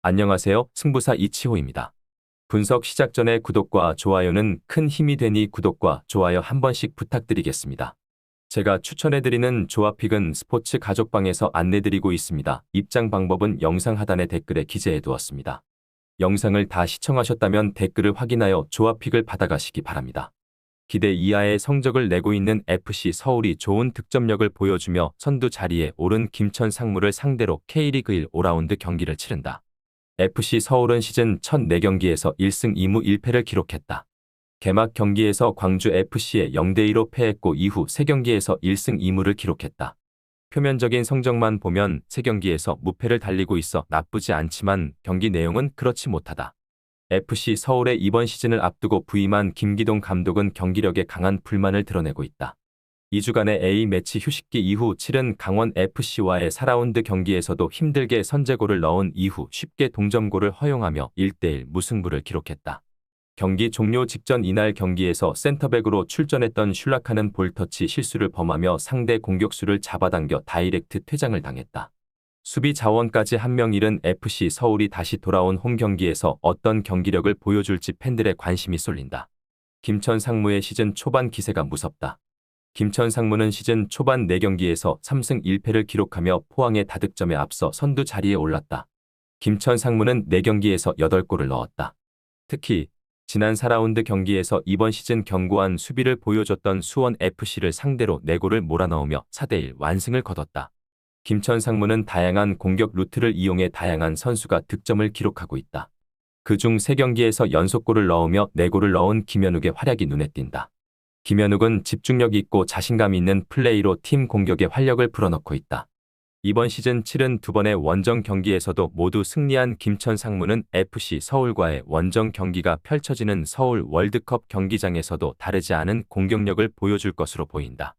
안녕하세요. 승부사 이치호입니다. 분석 시작 전에 구독과 좋아요는 큰 힘이 되니 구독과 좋아요 한 번씩 부탁드리겠습니다. 제가 추천해드리는 조합픽은 스포츠 가족방에서 안내드리고 있습니다. 입장 방법은 영상 하단에 댓글에 기재해 두었습니다. 영상을 다 시청하셨다면 댓글을 확인하여 조합픽을 받아가시기 바랍니다. 기대 이하의 성적을 내고 있는 FC 서울이 좋은 득점력을 보여주며 선두 자리에 오른 김천 상무를 상대로 K리그 1 5라운드 경기를 치른다. FC 서울은 시즌 첫 4경기에서 1승 2무 1패를 기록했다. 개막 경기에서 광주 FC에 0대2로 패했고 이후 3경기에서 1승 2무를 기록했다. 표면적인 성적만 보면 3경기에서 무패를 달리고 있어 나쁘지 않지만 경기 내용은 그렇지 못하다. FC 서울의 이번 시즌을 앞두고 부임한 김기동 감독은 경기력에 강한 불만을 드러내고 있다. 2주간의 A매치 휴식기 이후 치른 강원 FC와의 4라운드 경기에서도 힘들게 선제골을 넣은 이후 쉽게 동점골을 허용하며 1대1 무승부를 기록했다. 경기 종료 직전 이날 경기에서 센터백으로 출전했던 슐라카는 볼터치 실수를 범하며 상대 공격수를 잡아당겨 다이렉트 퇴장을 당했다. 수비 자원까지 한 명 잃은 FC 서울이 다시 돌아온 홈 경기에서 어떤 경기력을 보여줄지 팬들의 관심이 쏠린다. 김천 상무의 시즌 초반 기세가 무섭다. 김천 상무는 시즌 초반 4경기에서 3승 1패를 기록하며 포항의 다득점에 앞서 선두 자리에 올랐다. 김천 상무는 4경기에서 8골을 넣었다. 특히 지난 4라운드 경기에서 이번 시즌 견고한 수비를 보여줬던 수원 FC를 상대로 4골을 몰아넣으며 4대1 완승을 거뒀다. 김천 상무는 다양한 공격 루트를 이용해 다양한 선수가 득점을 기록하고 있다. 그중 3경기에서 연속골을 넣으며 4골을 넣은 김현욱의 활약이 눈에 띈다. 김현욱은 집중력 있고 자신감 있는 플레이로 팀 공격에 활력을 불어넣고 있다. 이번 시즌 72번의 원정 경기에서도 모두 승리한 김천 상무는 FC 서울과의 원정 경기가 펼쳐지는 서울 월드컵 경기장에서도 다르지 않은 공격력을 보여줄 것으로 보인다.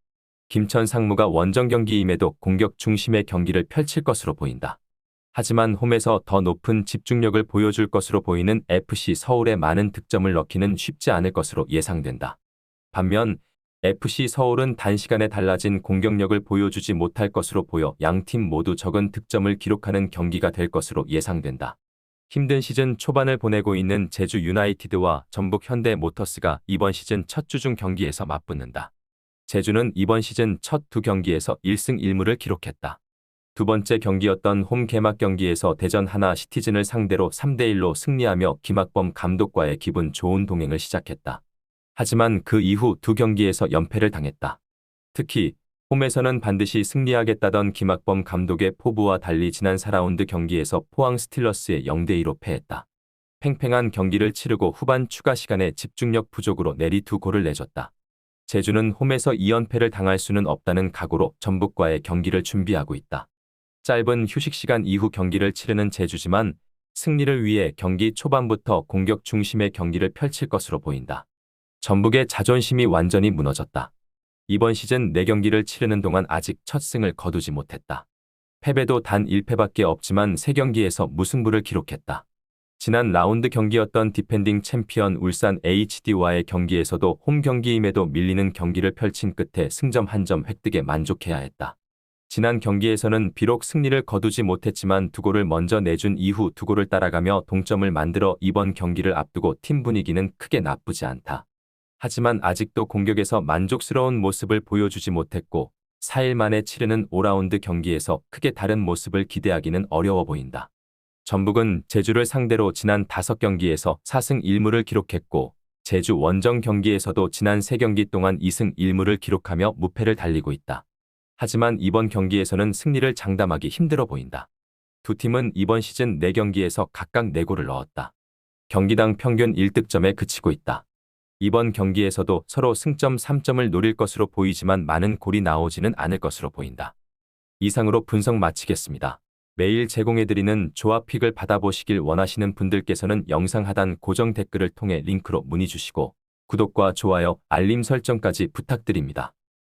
김천 상무가 원정 경기임에도 공격 중심의 경기를 펼칠 것으로 보인다. 하지만 홈에서 더 높은 집중력을 보여줄 것으로 보이는 FC 서울의 많은 득점을 넣기는 쉽지 않을 것으로 예상된다. 반면 FC 서울은 단시간에 달라진 공격력을 보여주지 못할 것으로 보여 양팀 모두 적은 득점을 기록하는 경기가 될 것으로 예상된다. 힘든 시즌 초반을 보내고 있는 제주 유나이티드와 전북 현대 모터스가 이번 시즌 첫 주중 경기에서 맞붙는다. 제주는 이번 시즌 첫 두 경기에서 1승 1무를 기록했다. 두 번째 경기였던 홈 개막 경기에서 대전 하나 시티즌을 상대로 3대1로 승리하며 김학범 감독과의 기분 좋은 동행을 시작했다. 하지만 그 이후 두 경기에서 연패를 당했다. 특히 홈에서는 반드시 승리하겠다던 김학범 감독의 포부와 달리 지난 4라운드 경기에서 포항 스틸러스에 0대2로 패했다. 팽팽한 경기를 치르고 후반 추가 시간에 집중력 부족으로 내리 두 골을 내줬다. 제주는 홈에서 2연패를 당할 수는 없다는 각오로 전북과의 경기를 준비하고 있다. 짧은 휴식 시간 이후 경기를 치르는 제주지만 승리를 위해 경기 초반부터 공격 중심의 경기를 펼칠 것으로 보인다. 전북의 자존심이 완전히 무너졌다. 이번 시즌 4경기를 치르는 동안 아직 첫 승을 거두지 못했다. 패배도 단 1패밖에 없지만 3경기에서 무승부를 기록했다. 지난 라운드 경기였던 디펜딩 챔피언 울산 HD와의 경기에서도 홈 경기임에도 밀리는 경기를 펼친 끝에 승점 한 점 획득에 만족해야 했다. 지난 경기에서는 비록 승리를 거두지 못했지만 두 골을 먼저 내준 이후 두 골을 따라가며 동점을 만들어 이번 경기를 앞두고 팀 분위기는 크게 나쁘지 않다. 하지만 아직도 공격에서 만족스러운 모습을 보여주지 못했고 4일 만에 치르는 5라운드 경기에서 크게 다른 모습을 기대하기는 어려워 보인다. 전북은 제주를 상대로 지난 5경기에서 4승 1무를 기록했고 제주 원정 경기에서도 지난 3경기 동안 2승 1무를 기록하며 무패를 달리고 있다. 하지만 이번 경기에서는 승리를 장담하기 힘들어 보인다. 두 팀은 이번 시즌 4경기에서 각각 4골을 넣었다. 경기당 평균 1득점에 그치고 있다. 이번 경기에서도 서로 승점 3점을 노릴 것으로 보이지만 많은 골이 나오지는 않을 것으로 보인다. 이상으로 분석 마치겠습니다. 매일 제공해드리는 조합 픽을 받아보시길 원하시는 분들께서는 영상 하단 고정 댓글을 통해 링크로 문의 주시고 구독과 좋아요, 알림 설정까지 부탁드립니다.